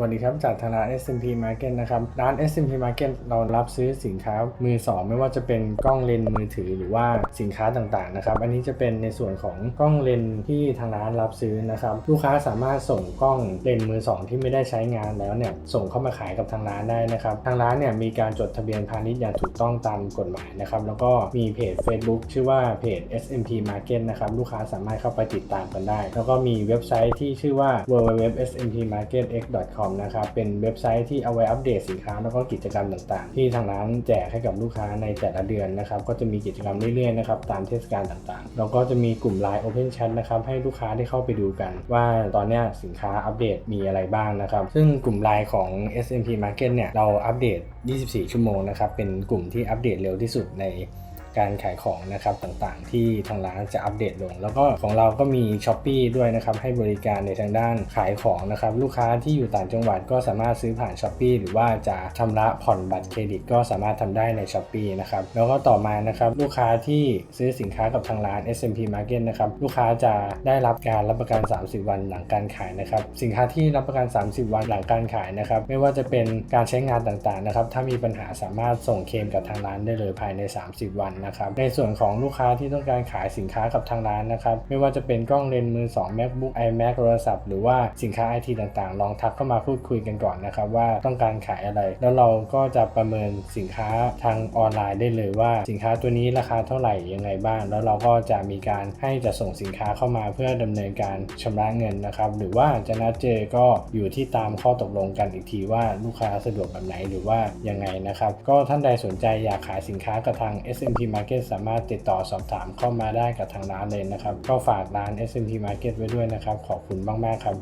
วัสดีครับจากทางร้าน SMP Market นะครับ ร้าน SMP Market เรารับซื้อสินค้ามือสองไม่ว่าจะเป็นกล้องเลนส์มือถือหรือว่าสินค้าต่างๆนะครับ อันนี้จะเป็นในส่วนของกล้องเลนส์ที่ทางร้านรับซื้อนะครับ ลูกค้าสามารถส่งกล้องเลนส์มือสองที่ไม่ได้ใช้งานแล้วเนี่ยส่งเข้ามาขายกับทางร้านได้นะครับ ทางร้านเนี่ยมีการจดทะเบียนพาณิชย์อย่างถูกต้องตามกฎหมายนะครับ แล้วก็มีเพจ Facebook ชื่อว่าเพจ SMP Market นะครับ ลูกค้าสามารถเข้าไปติดตามกันได้ แล้วก็มีเว็บไซต์ที่ชื่อว่า www.smtmarketx.com .com นะครับเป็นเว็บไซต์ที่เอาไว้อัปเดตสินค้าแล้วก็กิจกรรมต่างๆ ที่ทางร้านแจกให้กับลูกค้าในแต่ละเดือนนะครับก็จะมีกิจกรรมเรื่อยๆนะครับตามเทศกาลต่างๆ แล้วก็จะมีกลุ่ม Line Open Chat นะครับให้ลูกค้าได้เข้าไปดูกัน ว่าตอนนี้สินค้าอัปเดตมีอะไรบ้างนะครับ ซึ่งกลุ่ม Line ของ SMP Market เนี่ยเราอัปเดต 24 ชั่วโมงนะครับเป็นกลุ่มที่อัปเดตเร็วที่สุดใน การขายของนะครับต่างๆ ที่ทางร้านจะอัปเดตลง แล้วก็ของเราก็มี s h อ p e e ด้วยนะครับให้บริการในทางด้านขายของนะครับลูกค้าที่อยู่ต่างจังหวัดก็สามารถซื้อผ่าน s h อ p e e หรือว่าจะชำระผ่อนบัตรเครดิตก็สามารถทำได้ใน s h อ p e e นะครับแล้วก็ต่อมานะครับลูกค้าที่ซื้อสินค้ากับทางร้าน SMP Market นะครับลูกค้าจะได้รับการรับประกัน 30 วันหลังการขายนะครับสินค้าที่รับประกัน 30 วันหลังการขายนะครับไม่ว่าจะเป็นการใช้งานต่างๆนะครับถ้ามีปัญหาสามารถส่งเคลมกับทางร้านได้เลยภายใน 30 วันนะครับ ในส่วนของลูกค้าที่ต้องการขายสินค้ากับทางร้านนะครับ ไม่ว่าจะเป็นกล้องเลนส์มือ 2 MacBook iMac โทรศัพท์หรือว่าสินค้า IT ต่างๆ ลองทักเข้ามาพูดคุยกันก่อนนะครับว่าต้องการขายอะไร แล้วเราก็จะประเมินสินค้าทางออนไลน์ได้เลยว่าสินค้าตัวนี้ราคาเท่าไหร่ยังไงบ้าง แล้วเราก็จะมีการให้จะส่งสินค้าเข้ามาเพื่อดำเนินการชำระเงินนะครับ หรือว่าจะนัดเจอก็อยู่ที่ตามข้อตกลงกันอีกทีว่าลูกค้าสะดวกแบบไหนหรือว่ายังไงนะครับ ก็ท่านใดสนใจอยากขายสินค้ากับทาง SMP Market สามารถติดต่อสอบถามเข้ามาได้กับทางร้านเลยนะครับ ก็ฝากร้าน SMP Market ไว้ด้วยนะครับ ขอบคุณมาก ๆ ครับ